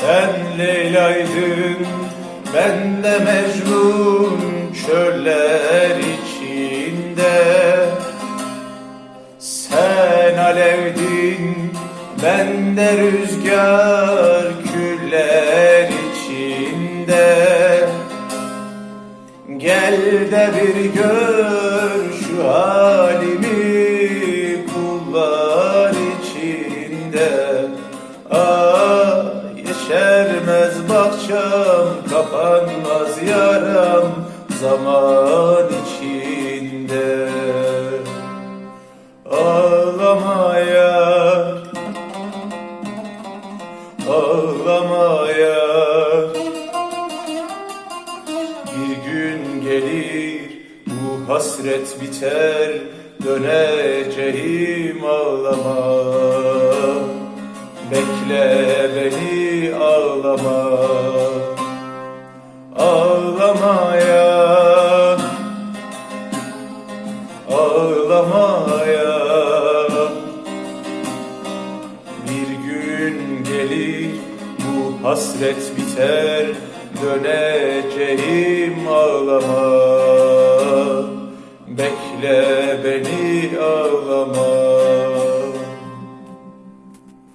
Sen Leyla'ydın, ben de Mecnun çöller içinde. Sen alevdin, ben de rüzgar küller içinde. Gel de bir gör şu halimi kullar içinde. Ah yeşermez bahçam, kapanmaz yaram zaman içinde. Ağlama yar, ağlama yar. Bir gün gelir bu hasret biter döneceğim ağlama Bekle beni ağlama Ağlama ya. Ağlama ya. Bir gün gelir bu hasret biter döneceğim ağlama. Bekle beni ağlama